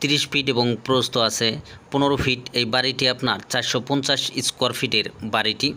তিরিশ ফিট এবং প্রস্থ আছে। পনেরো ফিট এই বাড়িটি আপনার চারশো পঞ্চাশ স্কোয়ার ফিটের বাড়িটি।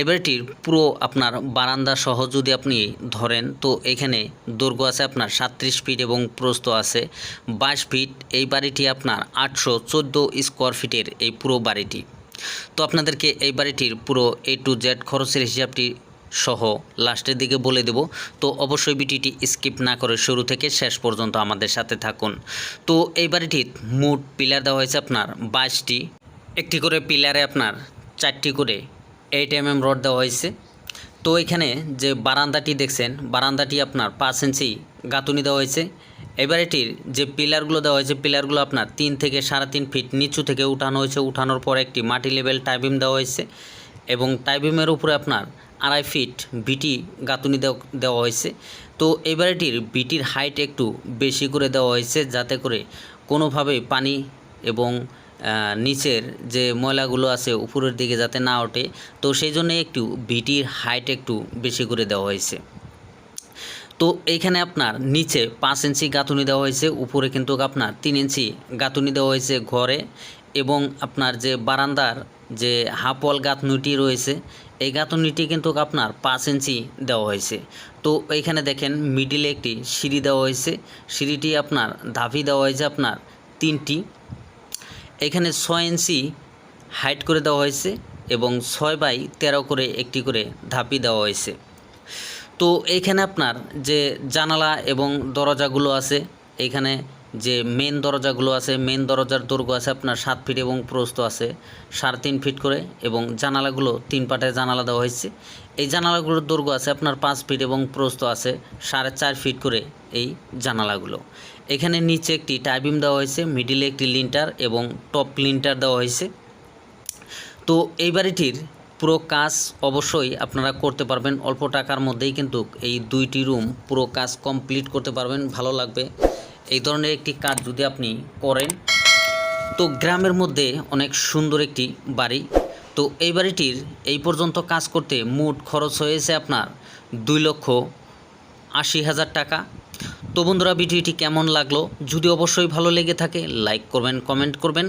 এই বাড়িটির পুরো আপনার বারান্দা সহ যদি আপনি ধরেন, তো এখানে দৈর্ঘ্য আছে আপনার সাতত্রিশ ফিট এবং প্রস্থ আছে। বাইশ ফিট এই বাড়িটি আপনার আটশো চোদ্দ স্কোয়ার ফিটের এই পুরো বাড়িটি। তো আপনাদেরকে এই বাড়িটির পুরো এ টু জেড খরচের হিসাবটি সহ লাস্টের দিকে বলে দেব। তো অবশ্যই ভিডিওটি স্কিপ না করে শুরু থেকে শেষ পর্যন্ত আমাদের সাথে থাকুন। তো এই বাড়িটির মোট পিলার দেওয়া হয়েছে আপনার বাইশটি। একটি করে পিলারে আপনার চারটি করে এইট এম এম রড দেওয়া হয়েছে। তো এখানে যে বারান্দাটি দেখছেন, বারান্দাটি আপনার পাঁচ ইঞ্চি গাঁথুনি দেওয়া হয়েছে। এবার এটির যে পিলারগুলো দেওয়া হয়েছে, পিলারগুলো আপনার তিন থেকে সাড়ে তিন ফিট নিচু থেকে উঠানো হয়েছে। উঠানোর পর একটি মাটি লেভেল টাইবিম দেওয়া হয়েছে এবং টাইবিমের উপরে আপনার আড়াই ফিট বিটি গাঁথুনি দেওয়া হয়েছে। তো এবার এটির বিটির হাইট একটু বেশি করে দেওয়া হয়েছে যাতে করে কোনোভাবে পানি এবং নিচের যে ময়লাগুলো আছে উপরের দিকে যাতে না ওঠে। তো সেই জন্য একটু বিটির হাইট একটু বেশি করে দেওয়া হয়েছে। তো এইখানে আপনার নিচে পাঁচ ইঞ্চি গাঁথুনি দেওয়া হয়েছে, উপরে কিন্তু আপনার তিন ইঞ্চি গাঁথুনি দেওয়া হয়েছে ঘরে এবং আপনার যে বারান্দার যে হাফওয়াল গাঁথনিটি রয়েছে এই গাঁথনিটি কিন্তু আপনার পাঁচ ইঞ্চি দেওয়া হয়েছে। তো এইখানে দেখেন মিডিলে একটি সিঁড়ি দেওয়া হয়েছে। সিঁড়িটি আপনার ধাপি দেওয়া হয়েছে আপনার তিনটি। এখানে ছয় ইঞ্চি হাইট করে দেওয়া হয়েছে এবং ছয় বাই তেরো করে একটি করে ধাপি দেওয়া হয়েছে। তো এইখানে আপনার যে জানালা এবং দরজাগুলো আছে এইখানে যে মেন দরজাগুলো আছে মেন দরজার দৈর্ঘ্য আছে, আপনার সাত ফিট এবং প্রস্ত আছে, সাড়ে তিন ফিট করে এবং জানালাগুলো তিন পাটে জানালা দেওয়া হয়েছে। এই জানালাগুলোর দৈর্ঘ্য আছে, আপনার পাঁচ ফিট এবং প্রস্ত আছে, সাড়ে চার ফিট করে এই জানালাগুলো। এখানে নিচে একটি টাইবিম দেওয়া হয়েছে মিডিলে একটি লিন্টার এবং টপ লিন্টার দেওয়া হয়েছে। তো এই বাড়িটির পুরো কাজ অবশ্যই আপনারা করতে পারবেন, অল্প টাকার মধ্যেই কিন্তু এই দুইটি রুম পুরো কাজ কমপ্লিট করতে পারবেন, ভালো লাগবে। এই ধরনের একটি কাজ যদি আপনি করেন, তো গ্রামের মধ্যে অনেক সুন্দর একটি বাড়ি। তো এই বাড়িটির এই পর্যন্ত কাজ করতে মোট খরচ হয়েছে আপনার দুই লক্ষ আশি হাজার টাকা। তো বন্ধুরা, ভিডিওটি কেমন লাগল? যদি অবশ্যই ভালো লেগে থাকে, লাইক করবেন, কমেন্ট করবেন,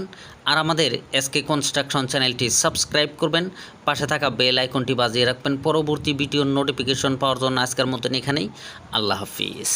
আর আমাদের এসকে কনস্ট্রাকশন চ্যানেলটি সাবস্ক্রাইব করবেন। পাশে থাকা বেল আইকনটি বাজিয়ে রাখবেন। পরবর্তী ভিডিওর নোটিফিকেশন পাওয়ার জন্য আজকের মতন এখানেই। আল্লাহ হাফিজ।